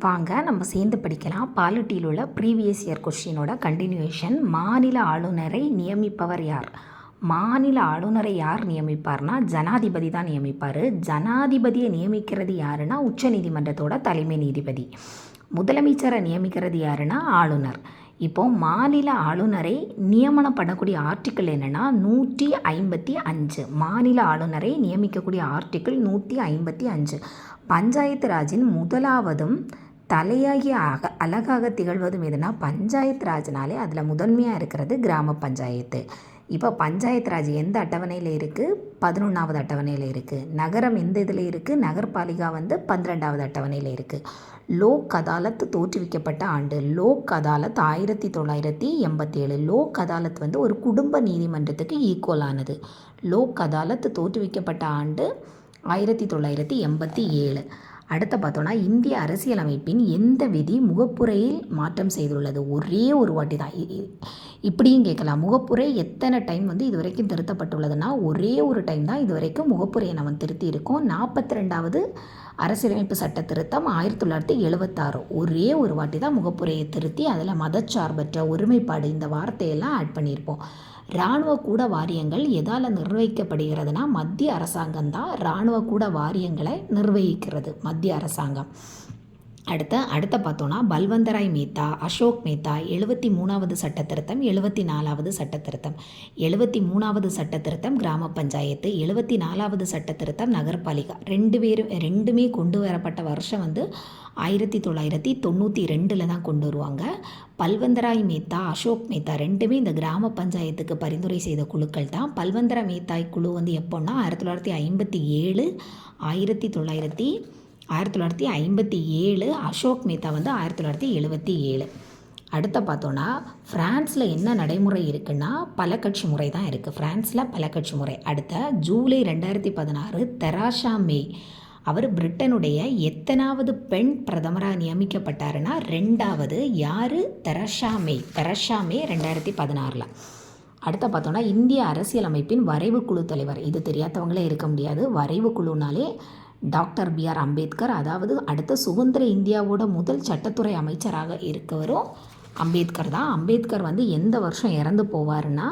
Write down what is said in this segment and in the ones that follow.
வாங்க நம்ம சேர்ந்து படிக்கலாம். பாலிட்டியில் உள்ள ப்ரீவியஸ் இயர் கொஷினோட கண்டினியூஷன் மாநில ஆளுநரை நியமிப்பவர் யார்? மாநில ஆளுநரை யார் நியமிப்பார்னா ஜனாதிபதி தான் நியமிப்பார். ஜனாதிபதியை நியமிக்கிறது யாருன்னா உச்சநீதிமன்றத்தோட தலைமை நீதிபதி. முதலமைச்சரை நியமிக்கிறது யாருன்னா ஆளுநர். இப்போ மாநில ஆளுநரை நியமனம் பண்ணக்கூடிய ஆர்டிக்கிள் என்னென்னா நூற்றி ஐம்பத்தி அஞ்சு. மாநில ஆளுநரை நியமிக்கக்கூடிய ஆர்டிக்கிள் நூற்றி ஐம்பத்தி அஞ்சு. பஞ்சாயத்து ராஜின் முதலாவதும் தலையாகி அக அழகாக திகழ்வதும் எதுனா பஞ்சாயத்து ராஜ்னாலே அதில் முதன்மையாக இருக்கிறது கிராம பஞ்சாயத்து. இப்போ பஞ்சாயத்து ராஜ் எந்த அட்டவணையில் இருக்குது பதினொன்றாவது அட்டவணையில் இருக்குது நகரம் எந்த இதில் இருக்குது நகர்பாலிகா வந்து பன்னிரெண்டாவது அட்டவணையில் இருக்குது லோக் அதாலத் தோற்றுவிக்கப்பட்ட ஆண்டு. லோக் அதாலத் ஆயிரத்தி தொள்ளாயிரத்தி எண்பத்தி ஏழு லோக் அதாலத் வந்து ஒரு குடும்ப நீதிமன்றத்துக்கு ஈக்குவலானது லோக் அதாலத் தோற்றுவிக்கப்பட்ட ஆண்டு ஆயிரத்தி தொள்ளாயிரத்தி எண்பத்தி ஏழு. அடுத்து பார்த்தோன்னா இந்திய அரசியலமைப்பின் எந்த விதி முகப்புரையில் மாற்றம் செய்துள்ளது? ஒரே ஒரு வாட்டி தான். இப்படியும் கேட்கலாம். முகப்புரை எத்தனை டைம் வந்து இது வரைக்கும் திருத்தப்பட்டுள்ளதுன்னா ஒரே ஒரு டைம் தான் இது வரைக்கும் முகப்புரையை நம்ம திருத்தி இருக்கோம் நாற்பத்தி ரெண்டாவது அரசியலமைப்பு சட்ட திருத்தம் ஆயிரத்தி தொள்ளாயிரத்தி எழுபத்தாறு ஒரே ஒரு வாட்டி தான் முகப்புரையை திருத்தி அதில் மதச்சார்பற்ற ஒருமைப்பாடு இந்த வார்த்தையெல்லாம் ஆட் பண்ணியிருப்போம். இராணுவ கூட வாரியங்கள் எதால் நிர்வகிக்கப்படுகிறதுனா மத்திய அரசாங்கம் தான் இராணுவ கூட வாரியங்களை நிர்வகிக்கிறது மத்திய அரசாங்கம். அடுத்த அடுத்த பார்த்தோன்னா பல்வந்தராய் மேத்தா அசோக் மேத்தா எழுபத்தி மூணாவது சட்ட திருத்தம் எழுபத்தி நாலாவது சட்ட திருத்தம் எழுபத்தி மூணாவது சட்ட திருத்தம் கிராம பஞ்சாயத்து எழுபத்தி நாலாவது சட்ட திருத்தம் நகர்பாலிகா. ரெண்டு பேரும் ரெண்டுமே கொண்டு வரப்பட்ட வருஷம் வந்து ஆயிரத்தி தொள்ளாயிரத்தி தொண்ணூற்றி ரெண்டில் தான் கொண்டு வருவாங்க. பல்வந்தராய் மேத்தா அசோக் மேத்தா ரெண்டுமே இந்த கிராம பஞ்சாயத்துக்கு பரிந்துரை செய்த குழுக்கள் தான். பல்வந்தரா மேத்தாய் குழு வந்து எப்போன்னா ஆயிரத்தி தொள்ளாயிரத்தி ஐம்பத்தி ஏழு ஆயிரத்தி தொள்ளாயிரத்தி ஆயிரத்தி தொள்ளாயிரத்தி ஐம்பத்தி ஏழு அசோக் மேத்தா வந்து ஆயிரத்தி தொள்ளாயிரத்தி எழுபத்தி ஏழு. அடுத்த பார்த்தோன்னா ஃப்ரான்ஸில் என்ன நடைமுறை இருக்குன்னா பல கட்சி முறை தான் இருக்குது ஃப்ரான்ஸில் பல கட்சி முறை அடுத்த ஜூலை ரெண்டாயிரத்தி பதினாறு தெராஷா மே. அவர் பிரிட்டனுடைய எத்தனாவது பெண் பிரதமராக நியமிக்கப்பட்டாருன்னா ரெண்டாவது யார்? தெரஷா மே. தெரஷா மே ரெண்டாயிரத்தி பதினாறில். அடுத்த பார்த்தோன்னா இந்திய அரசியலமைப்பின் வரைவு குழு தலைவர். இது தெரியாதவங்களே இருக்க முடியாது. வரைவு குழுனாலே டாக்டர் பி ஆர் அம்பேத்கர் அதாவது அடுத்த சுதந்திர இந்தியாவோட முதல் சட்டத்துறை அமைச்சராக இருக்கவரும் அம்பேத்கர் தான். அம்பேத்கர் வந்து எந்த வருஷம் இறந்து போவாருன்னா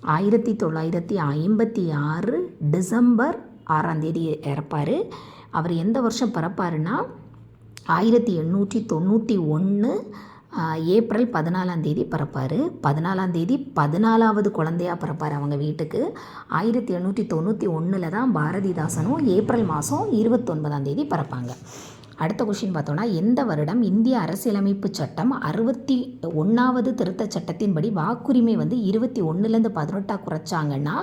ஆயிரத்தி தொள்ளாயிரத்தி ஐம்பத்தி ஆறு டிசம்பர் ஆறாம் தேதி இறப்பார். அவர் எந்த வருஷம் பிறப்பாருன்னா ஆயிரத்தி எண்ணூற்றி தொண்ணூற்றி ஒன்று ஏப்ரல் பதினாலாம் தேதி பிறப்பார். பதினாலாம் தேதி பதினாலாவது குழந்தையா பிறப்பார் அவங்க வீட்டுக்கு. ஆயிரத்தி எண்ணூற்றி தொண்ணூற்றி ஒன்றில் தான் பாரதிதாசனும் ஏப்ரல் மாதம் இருபத்தொன்பதாம் தேதி பிறப்பாங்க. அடுத்த கொஷின் பார்த்தோன்னா எந்த வருடம் இந்திய அரசியலமைப்பு சட்டம் அறுபத்தி ஒன்றாவது திருத்த சட்டத்தின்படி வாக்குரிமை வந்து இருபத்தி ஒன்றுலேருந்து பதினெட்டாக குறைச்சாங்கன்னா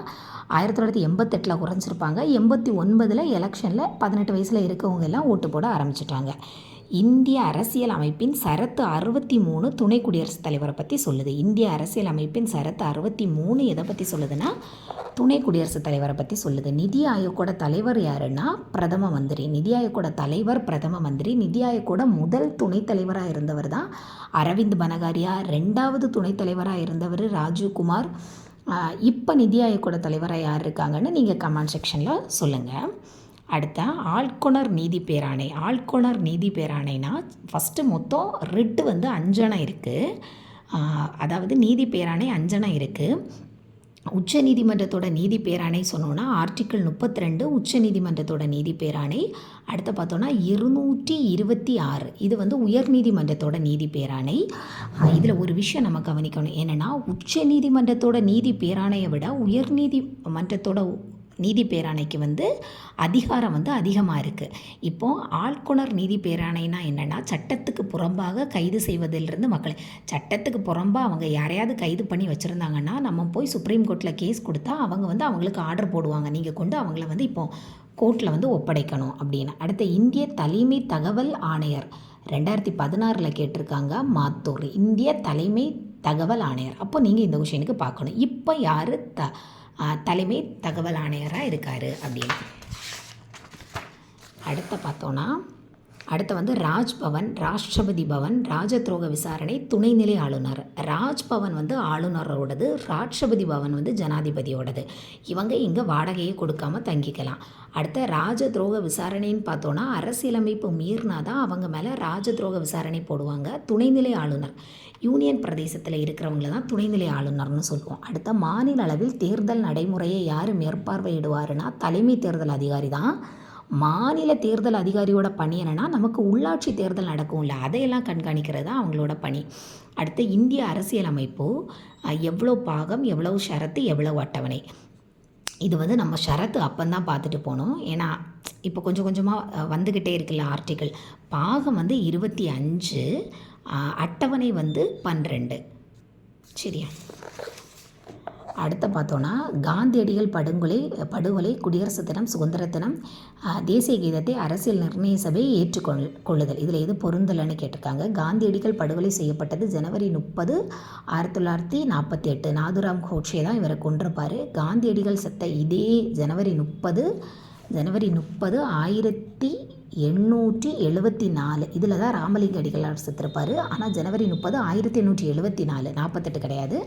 ஆயிரத்தி தொள்ளாயிரத்தி எண்பத்தெட்டில் குறைஞ்சிருப்பாங்க. எண்பத்தி ஒன்பதில் எலெக்ஷனில் பதினெட்டு வயசில் இருக்கவங்க எல்லாம் ஓட்டு போட ஆரம்பிச்சிட்டாங்க. இந்திய அரசியல் அமைப்பின் சரத்து அறுபத்தி மூணு துணை குடியரசுத் தலைவரை பற்றி சொல்லுது. இந்திய அரசியல் அமைப்பின் சரத்து அறுபத்தி மூணு எதை பற்றி சொல்லுதுன்னா துணை குடியரசுத் தலைவரை பற்றி சொல்லுது. நிதி ஆயோக்கோட தலைவர் யாருன்னா பிரதம மந்திரி. நிதி ஆயோக்கோட தலைவர் பிரதம மந்திரி. நிதி ஆயோக்கோட முதல் துணைத் தலைவராக இருந்தவர் தான் அரவிந்த் பனகாரியா. ரெண்டாவது துணைத் தலைவராக இருந்தவர் ராஜீவ்குமார். இப்போ நிதி ஆயோக்கோட தலைவராக யார் இருக்காங்கன்னு நீங்கள் கமெண்ட் செக்ஷனில் சொல்லுங்கள் அடுத்த ஆழ்கொணர் நீதி பேராணை. ஆழ்கொணர் நீதி பேராணைனா ஃபஸ்ட்டு மொத்தம் ரிட்டு வந்து அஞ்சனை இருக்குது அதாவது நீதி பேராணை அஞ்சனை இருக்குது உச்ச நீதிமன்றத்தோட நீதி பேராணை சொன்னோன்னா ஆர்டிக்கிள் முப்பத்தி ரெண்டு உச்ச நீதிமன்றத்தோட நீதி பேராணை. அடுத்து பார்த்தோன்னா இருநூற்றி இருபத்தி ஆறு. இது வந்து உயர் நீதிமன்றத்தோட நீதி பேராணை. இதில் ஒரு விஷயம் நம்ம கவனிக்கணும். என்னென்னா உச்ச நீதிமன்றத்தோட நீதி பேராணையை விட உயர் நீதிமன்றத்தோட நீதி பேராணைக்கு வந்து அதிகாரம் வந்து அதிகமாக இருக்குது இப்போது ஆழ்குணர் நீதி பேராணைனா என்னென்னா சட்டத்துக்கு புறம்பாக கைது செய்வதிலிருந்து மக்களை சட்டத்துக்கு புறம்பாக அவங்க யாரையாவது கைது பண்ணி வச்சுருந்தாங்கன்னா நம்ம போய் சுப்ரீம் கோர்ட்டில் கேஸ் கொடுத்தா அவங்க வந்து அவங்களுக்கு ஆர்டர் போடுவாங்க. நீங்கள் கொண்டு அவங்கள வந்து இப்போது கோர்ட்டில் வந்து ஒப்படைக்கணும் அப்படின்னு. அடுத்த இந்திய தலைமை தகவல் ஆணையர். ரெண்டாயிரத்தி பதினாறில் கேட்டிருக்காங்க மாத்தூர். இந்திய தலைமை தகவல் ஆணையர். அப்போ நீங்கள் இந்த கொஷினுக்கு பார்க்கணும். இப்போ யார் த தலைமை தகவல் ஆணையராக இருக்கார் அப்படின்னு. அடுத்த பார்த்தோன்னா அடுத்து வந்து ராஜ்பவன் ராஷ்டிரபதி பவன் ராஜத்ரோக விசாரணை துணைநிலை ஆளுநர். ராஜ்பவன் வந்து ஆளுநரோடது ராஷ்டிரபதி பவன் வந்து ஜனாதிபதியோடது. இவங்க இங்கே வாடகையை கொடுக்காம தங்கிக்கலாம். அடுத்த ராஜ துரோக விசாரணைன்னு பார்த்தோன்னா அரசியலமைப்பு மீறினா தான் அவங்க மேலே ராஜ துரோக விசாரணை போடுவாங்க துணைநிலை ஆளுநர். யூனியன் பிரதேசத்தில் இருக்கிறவங்கள தான் துணைநிலை ஆளுநர்னு சொல்லுவோம். அடுத்த மாநில அளவில் தேர்தல் நடைமுறையை யார் மேற்பார்வையிடுவாருன்னா தலைமை தேர்தல் அதிகாரி தான் மாநில தேர்தல் அதிகாரியோட பணி என்னென்னா நமக்கு உள்ளாட்சி தேர்தல் நடக்கும்ல அதையெல்லாம் கண்காணிக்கிறது தான் அவங்களோட பணி. அடுத்து இந்திய அரசியலமைப்பு எவ்வளோ பாகம் எவ்வளவு ஷரத்து எவ்வளவு அட்டவணை. இது வந்து நம்ம ஷரத்து அப்பந்தான் பார்த்துட்டு போனோம். ஏன்னா இப்போ கொஞ்சம் கொஞ்சமாக வந்துக்கிட்டே இருக்குல்ல ஆர்டிக்கிள் பாகம் வந்து இருபத்தி அஞ்சு அட்டவணை வந்து பன்னிரெண்டு. சரியா? அடுத்து பார்த்தோன்னா காந்தியடிகள் படுகொலை படுகொலை குடியரசு தினம் சுதந்திர தினம் தேசிய கீதத்தை அரசியல் நிர்ணய சபை ஏற்றுக்கொள் கொள்ளுதல். இதில் எது பொருந்தலைன்னு கேட்டிருக்காங்க. காந்தியடிகள் படுகொலை செய்யப்பட்டது ஜனவரி முப்பது ஆயிரத்தி தொள்ளாயிரத்தி நாற்பத்தி எட்டு நாதுராம் கோட்சே தான் இவரை கொண்டிருப்பார் காந்தியடிகள் செத்த இதே ஜனவரி முப்பது ஜனவரி முப்பது ஆயிரத்தி எண்ணூற்றி எழுபத்தி நாலு. இதில் தான் ராமலிங்க அடிகளார் செத்துருப்பார். ஆனால் ஜனவரி முப்பது ஆயிரத்தி எண்ணூற்றி எழுபத்தி நாலு. நாற்பத்தெட்டு கிடையாது.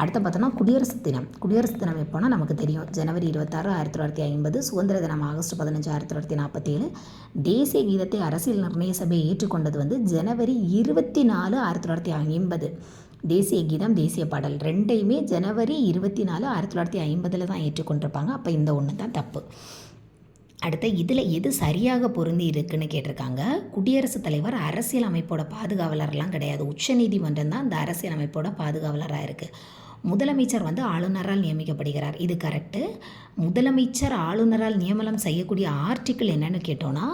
அடுத்து பார்த்தோன்னா குடியரசு தினம். குடியரசு தினம் எப்போனா நமக்கு தெரியும். ஜனவரி இருபத்தாறு ஆயிரத்தி தொள்ளாயிரத்தி ஐம்பது சுதந்திர தினம் ஆகஸ்ட் பதினஞ்சு ஆயிரத்தி தொள்ளாயிரத்தி நாற்பத்தி ஏழு தேசிய கீதத்தை அரசியல் நிர்ணய சபை ஏற்றுக்கொண்டது வந்து ஜனவரி இருபத்தி நாலு ஆயிரத்தி தொள்ளாயிரத்தி ஐம்பது. தேசிய கீதம் தேசிய பாடல் ரெண்டையுமே ஜனவரி இருபத்தி நாலு ஆயிரத்தி தொள்ளாயிரத்தி ஐம்பதில் தான் ஏற்றுக்கொண்டிருப்பாங்க. அப்போ இந்த ஒன்று தான் தப்பு. அடுத்து இதில் எது சரியாக பொருந்தி இருக்குன்னு கேட்டிருக்காங்க. குடியரசுத் தலைவர் அரசியல் அமைப்போட பாதுகாவலர்லாம் கிடையாது. உச்சநீதிமன்றம் தான் இந்த அரசியல் அமைப்போட பாதுகாவலராக இருக்குது முதலமைச்சர் வந்து ஆளுநரால் நியமிக்கப்படுகிறார். இது கரெக்டு முதலமைச்சர் ஆளுநரால் நியமனம் செய்யக்கூடிய ஆர்டிக்கிள் என்னென்னு கேட்டோன்னா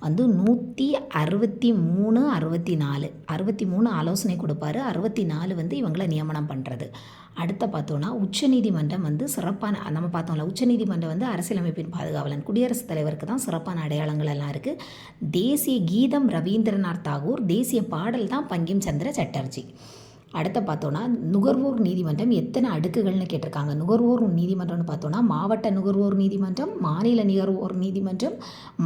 வந்து நூற்றி அறுபத்தி மூணு அறுபத்தி நாலு. அறுபத்தி மூணு ஆலோசனை கொடுப்பாரு. அறுபத்தி நாலு வந்து இவங்களை நியமனம் பண்ணுறது அடுத்த பார்த்தோன்னா உச்சநீதிமன்றம் வந்து சிறப்பான நம்ம பார்த்தோம்ல உச்சநீதிமன்றம் வந்து அரசியலமைப்பின் பாதுகாவலன். குடியரசுத் தலைவருக்கு தான் சிறப்பான அடையாளங்கள் எல்லாம் இருக்குது தேசிய கீதம் ரவீந்திரநாத் தாகூர் தேசிய பாடல் தான் பங்கிம் சந்திர சட்டர்ஜி. அடுத்த பார்த்தோன்னா நுகர்வோர் நீதிமன்றம் எத்தனை அடுக்குகள்னு கேட்டிருக்காங்க. நுகர்வோர் நீதிமன்றம்னு பார்த்தோன்னா மாவட்ட நுகர்வோர் நீதிமன்றம் மாநில நுகர்வோர் நீதிமன்றம்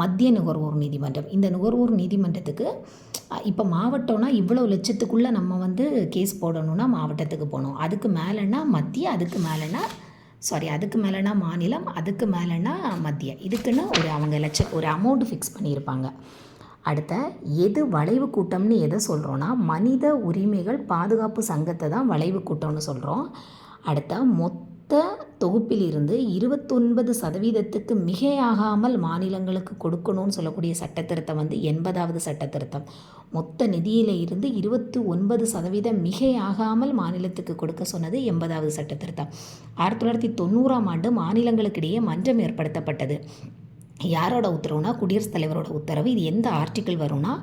மத்திய நுகர்வோர் நீதிமன்றம். இந்த நுகர்வோர் நீதிமன்றத்துக்கு இப்போ மாவட்டம்னா இவ்வளோ லட்சத்துக்குள்ளே நம்ம வந்து கேஸ் போடணும்னா மாவட்டத்துக்கு போகணும். அதுக்கு மேலேன்னா மத்திய அதுக்கு மேலேனா சாரி அதுக்கு மேலேனா மாநிலம் அதுக்கு மேலேனா மத்திய. இதுக்குன்னு ஒரு அவங்க லட்சம் ஒரு அமௌண்ட் ஃபிக்ஸ் பண்ணியிருப்பாங்க. அடுத்த எது வளைவு கூட்டம்னு எதை சொல்கிறோன்னா மனித உரிமைகள் பாதுகாப்பு சங்கத்தை தான் வளைவு கூட்டம்னு சொல்கிறோம் அடுத்த மொத்த தொகுப்பிலிருந்து இருபத்தொன்பது சதவீதத்துக்கு மிகையாகாமல் மாநிலங்களுக்கு கொடுக்கணும்னு சொல்லக்கூடிய சட்டத்திருத்தம் வந்து எண்பதாவது சட்டத்திருத்தம். மொத்த நிதியில இருந்து இருபத்தி ஒன்பது சதவீதம் மிகையாகாமல் மாநிலத்துக்கு கொடுக்க சொன்னது எண்பதாவது சட்டத்திருத்தம். ஆயிரத்தி தொள்ளாயிரத்தி தொண்ணூறாம் ஆண்டு மாநிலங்களுக்கிடையே மன்றம் ஏற்படுத்தப்பட்டது. யாரோட உத்தரவுனா குடியரசுத் தலைவரோட உத்தரவு. இது எந்த ஆர்டிக்கிள் வரும்னா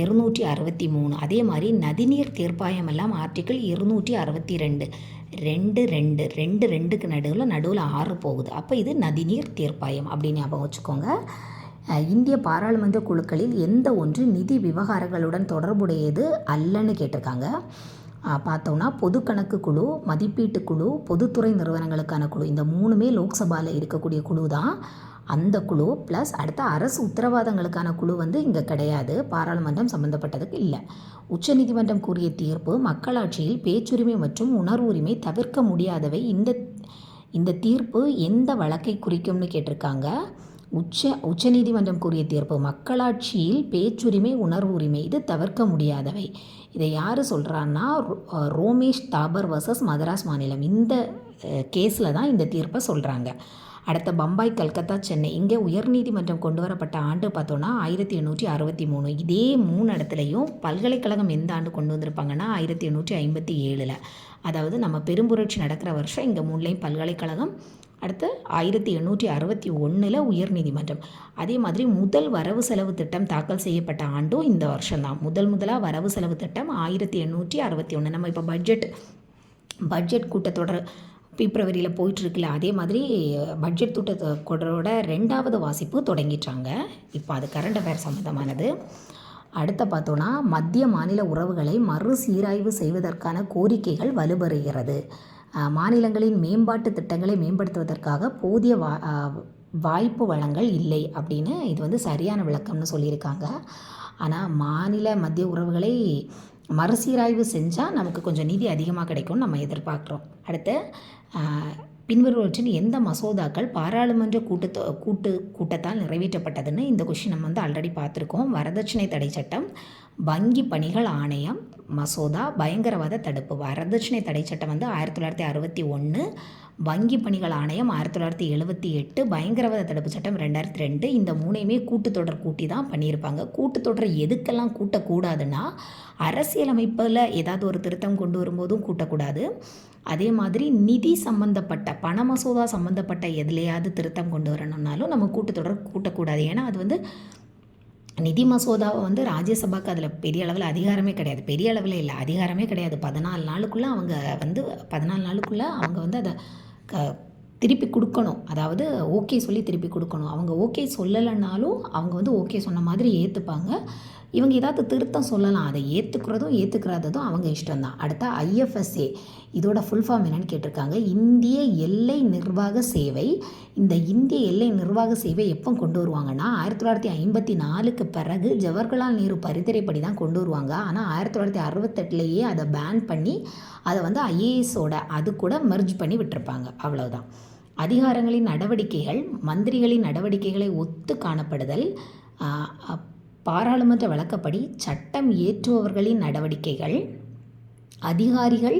இருநூற்றி அறுபத்தி மூணு. அதே மாதிரி நதிநீர் தீர்ப்பாயம் எல்லாம் ஆர்டிக்கிள் இருநூற்றி அறுபத்தி ரெண்டு. ரெண்டு ரெண்டு ரெண்டு ரெண்டுக்கு நடுவில் நடுவில் ஆறு போகுது. அப்போ இது நதிநீர் தீர்ப்பாயம் அப்படின்னு ஞாபகம் வச்சுக்கோங்க. இந்திய பாராளுமன்ற குழுக்களில் எந்த ஒன்று நிதி விவகாரங்களுடன் தொடர்புடையது அல்லன்னு கேட்டிருக்காங்க. பார்த்தோம்னா பொது கணக்கு குழு மதிப்பீட்டு குழு பொதுத்துறை நிறுவனங்களுக்கான குழு. இந்த மூணுமே லோக்சபாவில் இருக்கக்கூடிய குழு தான் அந்த குழு ப்ளஸ் அடுத்த அரசு உத்தரவாதங்களுக்கான குழு வந்து இங்கே கிடையாது. பாராளுமன்றம் சம்பந்தப்பட்டதுக்கு இல்லை. உச்சநீதிமன்றம் கூறிய தீர்ப்பு மக்களாட்சியில் பேச்சுரிமை மற்றும் உணர்வு உரிமை தவிர்க்க முடியாதவை. இந்த இந்த தீர்ப்பு எந்த வழக்கை குறிக்கும்னு கேட்டிருக்காங்க? உச்ச உச்சநீதிமன்றம் கூறிய தீர்ப்பு மக்களாட்சியில் பேச்சுரிமை உணர்வு உரிமை இது தவிர்க்க முடியாதவை. இதை யார் சொல்கிறான்னா ரோமேஷ் தாபர் வர்சஸ் மதராஸ் மாநிலம். இந்த கேஸில் தான் இந்த தீர்ப்பை சொல்கிறாங்க அடுத்த பம்பாய் கல்கத்தா சென்னை இங்கே உயர்நீதிமன்றம் கொண்டு வரப்பட்ட ஆண்டு பார்த்தோன்னா ஆயிரத்தி எண்ணூற்றி அறுபத்தி மூணு. இதே மூணு இடத்துலையும் பல்கலைக்கழகம் எந்த ஆண்டு கொண்டு வந்திருப்பாங்கன்னா ஆயிரத்தி எண்ணூற்றி ஐம்பத்தி ஏழில். அதாவது நம்ம பெரும்புரட்சி நடக்கிற வருஷம் இங்கே மூணுலேயும் பல்கலைக்கழகம் அடுத்து ஆயிரத்தி எண்ணூற்றி அறுபத்தி ஒன்றில் உயர்நீதிமன்றம். அதே மாதிரி முதல் வரவு செலவு திட்டம் தாக்கல் செய்யப்பட்ட ஆண்டும் இந்த வருஷம்தான். முதல் முதலாக வரவு செலவு திட்டம் ஆயிரத்தி எண்ணூற்றி அறுபத்தி ஒன்று நம்ம இப்போ பட்ஜெட் பட்ஜெட் கூட்டத்தொடர் பிப்ரவரியில் போயிட்டுருக்குல்ல அதே மாதிரி பட்ஜெட் கூட்டத்தொடரோட ரெண்டாவது வாசிப்பு தொடங்கிட்டாங்க. இப்போ அது கரண்ட் அஃபேர் சம்மந்தமானது அடுத்த பார்த்தோன்னா மத்திய மாநில உறவுகளை மறுசீராய்வு செய்வதற்கான கோரிக்கைகள் வலுப்பெறுகிறது மாநிலங்களின் மேம்பாட்டு திட்டங்களை மேம்படுத்துவதற்காக போதிய வா வாய்ப்பு வளங்கள் இல்லை அப்படின்னு இது வந்து சரியான விளக்கம்னு சொல்லியிருக்காங்க. ஆனால் மாநில மத்திய உறவுகளை மறுசீராய்வு செஞ்சால் நமக்கு கொஞ்சம் நிதி அதிகமாக கிடைக்கும்னு நம்ம எதிர்பார்க்குறோம். அடுத்து பின்வருவற்றின் எந்த மசோதாக்கள் பாராளுமன்ற கூட்டத்தோ கூட்டு கூட்டத்தால் நிறைவேற்றப்பட்டதுன்னு இந்த கொஷின் நம்ம வந்து ஆல்ரெடி பார்த்துருக்கோம். வரதட்சணை தடை சட்டம் வங்கி பணிகள் ஆணையம் மசோதா பயங்கரவாத தடுப்பு. வரதட்சணை தடை சட்டம் வந்து ஆயிரத்தி தொள்ளாயிரத்தி அறுபத்தி ஒன்று வங்கி பணிகள் ஆணையம் ஆயிரத்தி தொள்ளாயிரத்தி எழுபத்தி எட்டு பயங்கரவாத தடுப்பு சட்டம் ரெண்டாயிரத்தி ரெண்டு இந்த மூணையுமே கூட்டுத்தொடர் கூட்டி தான் பண்ணியிருப்பாங்க. கூட்டுத்தொடர் எதுக்கெல்லாம் கூட்டக்கூடாதுன்னா அரசியலமைப்பில் ஏதாவது ஒரு திருத்தம் கொண்டு வரும்போதும் கூட்டக்கூடாது. அதே மாதிரி நிதி சம்பந்தப்பட்ட பண மசோதா சம்பந்தப்பட்ட எதுலையாவது திருத்தம் கொண்டு வரணும்னாலும் நம்ம கூட்டத்தொடர் கூட்டக்கூடாது. ஏன்னா அது வந்து நிதி மசோதாவை வந்து ராஜ்யசபாக்கு அதில் பெரிய அளவில் அதிகாரமே கிடையாது. பெரிய அளவில் இல்லை. அதிகாரமே கிடையாது. பதினாலு நாளுக்குள்ளே அவங்க வந்து பதினாலு நாளுக்குள்ளே அவங்க வந்து அதை க திருப்பி கொடுக்கணும். அதாவது ஓகே சொல்லி திருப்பி கொடுக்கணும். அவங்க ஓகே சொல்லலைன்னாலும் அவங்க வந்து ஓகே சொன்ன மாதிரி ஏற்றுப்பாங்க இவங்க ஏதாவது திருத்தம் சொல்லலாம். அதை ஏற்றுக்கிறதும் ஏற்றுக்கிறாததும் அவங்க இஷ்டம்தான். அடுத்த ஐஎஃப்எஸ்ஏ இதோட ஃபுல் ஃபார்ம் என்னன்னு கேட்டிருக்காங்க. இந்திய எல்லை நிர்வாக சேவை. இந்த இந்திய எல்லை நிர்வாக சேவை எப்போ கொண்டு வருவாங்கன்னா ஆயிரத்தி தொள்ளாயிரத்தி ஐம்பத்தி நாலுக்கு பிறகு ஜவஹர்லால் நேரு பரிந்துரைப்படி தான் கொண்டு வருவாங்க. ஆனால் ஆயிரத்தி தொள்ளாயிரத்தி அறுபத்தெட்டுலேயே அதை பேன் பண்ணி அதை வந்து ஐஏஎஸோட அது கூட மெர்ஜ் பண்ணி விட்டுருப்பாங்க. அவ்வளோதான் அதிகாரங்களின் நடவடிக்கைகள் மந்திரிகளின் நடவடிக்கைகளை ஒத்து காணப்படுதல் அப்- பாராளுமன்ற வழக்கப்படி சட்டம் இயற்றுபவர்களின் நடவடிக்கைகள் அதிகாரிகள்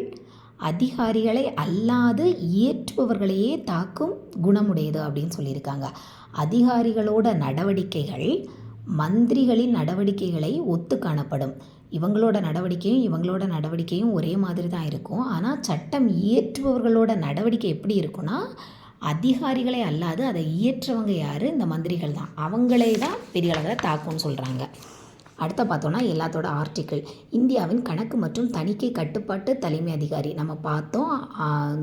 அதிகாரிகளை அல்லாது இயற்றுபவர்களையே தாக்கும் குணமுடையது அப்படின்னு சொல்லியிருக்காங்க. அதிகாரிகளோட நடவடிக்கைகள் மந்திரிகளின் நடவடிக்கைகளை ஒத்து காணப்படும் இவங்களோட நடவடிக்கையும் இவங்களோட நடவடிக்கையும் ஒரே மாதிரி தான் இருக்கும். ஆனால் சட்டம் இயற்றுபவர்களோட நடவடிக்கை எப்படி இருக்குன்னா அதிகாரிகளை அல்லாது அதை இயற்றவங்க யார்? இந்த மந்திரிகள் தான். அவங்களே தான் பெரிய அளவில் தாக்கும்னு சொல்கிறாங்க அடுத்த பார்த்தோன்னா எல்லாத்தோட ஆர்டிக்கிள் இந்தியாவின் கணக்கு மற்றும் தணிக்கை கட்டுப்பாட்டு தலைமை அதிகாரி. நம்ம பார்த்தோம்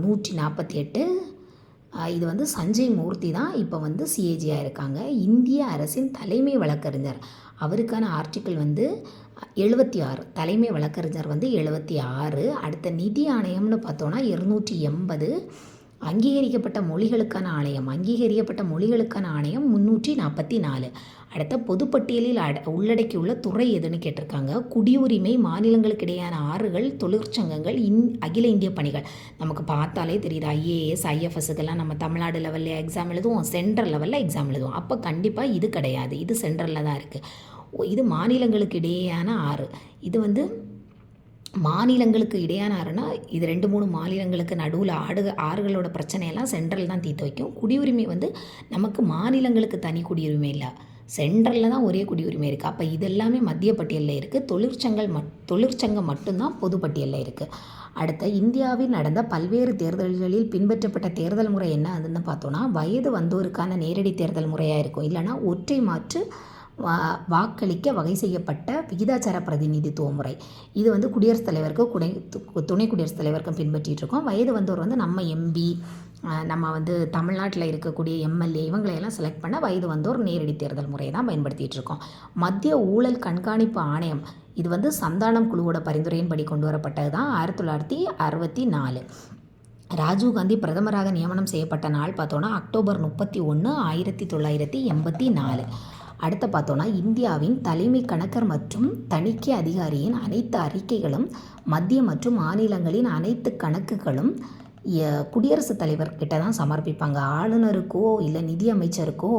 நூற்றி நாற்பத்தி எட்டு இது வந்து சஞ்சய் மூர்த்தி தான் இப்போ வந்து சிஏஜியாக இருக்காங்க. இந்திய அரசின் தலைமை வழக்கறிஞர். அவருக்கான ஆர்டிக்கிள் வந்து எழுபத்தி ஆறு தலைமை வழக்கறிஞர் வந்து எழுபத்தி ஆறு அடுத்த நிதி ஆணையம்னு பார்த்தோன்னா இருநூற்றி எண்பது. அங்கீகரிக்கப்பட்ட மொழிகளுக்கான ஆணையம் அங்கீகரிக்கப்பட்ட மொழிகளுக்கான ஆணையம் முந்நூற்றி நாற்பத்தி நாலு. அடுத்த பொதுப்பட்டியலில் அட உள்ளடக்கியுள்ள துறை எதுன்னு கேட்டிருக்காங்க. குடியுரிமை மாநிலங்களுக்கு இடையான ஆறுகள் தொழிற்சங்கங்கள் இன் அகில இந்திய பணிகள். நமக்கு பார்த்தாலே தெரியுது ஐஏஎஸ் ஐஎஃப்எஸ்க்கெல்லாம் நம்ம தமிழ்நாடு லெவலில் எக்ஸாம் எழுதுவோம் சென்ட்ரல் லெவலில் எக்ஸாம் எழுதுவோம். அப்போ கண்டிப்பாக இது கிடையாது. இது சென்ட்ரலில் தான் இருக்குது இது மாநிலங்களுக்கு இடையேயான ஆறு. இது வந்து மாநிலங்களுக்கு இடையான ஆறுனா இது ரெண்டு மூணு மாநிலங்களுக்கு நடுவில் ஆடு ஆறுகளோட பிரச்சனையெல்லாம் சென்ட்ரல் தான் தீர்த்து வைக்கும். குடியுரிமை வந்து நமக்கு மாநிலங்களுக்கு தனி குடியுரிமை இல்லை. சென்ட்ரலில் தான் ஒரே குடியுரிமை இருக்குது அப்போ இது எல்லாமே மத்திய பட்டியலில் இருக்குது தொழிற்சங்கள் மட் தொழிற்சங்கம் மட்டும்தான் பொது பட்டியலில் இருக்குது அடுத்த இந்தியாவில் நடந்த பல்வேறு தேர்தல்களில் பின்பற்றப்பட்ட தேர்தல் முறை என்ன அதுன்னு பார்த்தோன்னா வயது வந்தோருக்கான நேரடி தேர்தல் முறையாக இருக்கும். இல்லைனா ஒற்றை மாற்று வா வாக்களிக்க வகை செய்யப்பட்ட விகிதாச்சார பிரதிநிதித்துவ முறை இது வந்து குடியரசுத் தலைவருக்கு குடை து- துணை குடியரசுத் தலைவருக்கும் பின்பற்றிட்டு இருக்கோம் வயது வந்தவர் வந்து நம்ம எம்பி நம்ம வந்து தமிழ்நாட்டில் இருக்கக்கூடிய எம்எல்ஏ இவங்களையெல்லாம் செலக்ட் பண்ண வயது வந்தோர் நேரடி தேர்தல் முறையை தான் பயன்படுத்திகிட்டு இருக்கோம் மத்திய ஊழல் கண்காணிப்பு ஆணையம் இது வந்து சந்தானம் குழுவோட பரிந்துரையின்படி கொண்டு வரப்பட்டது தான் ஆயிரத்தி தொள்ளாயிரத்தி அறுபத்தி நாலு. ராஜீவ்காந்தி பிரதமராக நியமனம் செய்யப்பட்ட நாள் பார்த்தோன்னா அக்டோபர் முப்பத்தி ஒன்று ஆயிரத்தி தொள்ளாயிரத்தி எண்பத்தி நாலு. அடுத்து பார்த்தோன்னா இந்தியாவின் தலைமை கணக்கர் மற்றும் தணிக்கை அதிகாரியின் அனைத்து அறிக்கைகளும் மத்திய மற்றும் மாநிலங்களின் அனைத்து கணக்குகளும் குடியரசுத் தலைவர்கிட்ட தான் சமர்ப்பிப்பாங்க. ஆளுநருக்கோ இல்லை நிதி அமைச்சருக்கோ?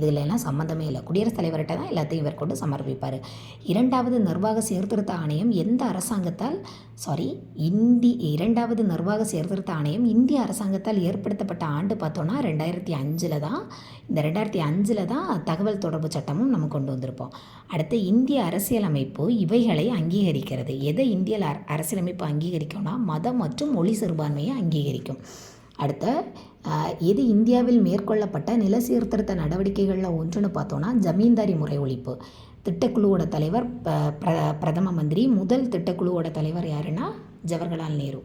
இதுலெல்லாம் சம்மந்தமே இல்லை. குடியரசுத் தலைவர்கிட்ட தான் எல்லாத்தையும் இவர் கொண்டு சமர்ப்பிப்பார். இரண்டாவது நிர்வாக சீர்திருத்த ஆணையம் எந்த அரசாங்கத்தால் சாரி இந்தி இரண்டாவது நிர்வாக சீர்திருத்த ஆணையம் இந்திய அரசாங்கத்தால் ஏற்படுத்தப்பட்ட ஆண்டு பார்த்தோன்னா ரெண்டாயிரத்தி அஞ்சில் தான் இந்த ரெண்டாயிரத்தி அஞ்சில் தான் தகவல் தொடர்பு சட்டமும் நம்ம கொண்டு வந்திருப்போம். அடுத்து இந்திய அரசியலமைப்பு இவைகளை அங்கீகரிக்கிறது. எதை இந்திய அர- அரசியலமைப்பு அங்கீகரிக்கும்னா மதம் மற்றும் மொழி சிறுபான்மையை அங்கீகரிக்கும். அடுத்த இது இந்தியாவில் மேற்கொள்ளப்பட்ட நில சீர்திருத்த நடவடிக்கைகளில் ஒன்றுன்னு பார்த்தோன்னா ஜமீன்தாரி முறை ஒழிப்பு. திட்டக்குழுவோட தலைவர் ப- பிர- பிரதம மந்திரி முதல் திட்டக்குழுவோட தலைவர் யாருன்னா ஜவஹர்லால் நேரு.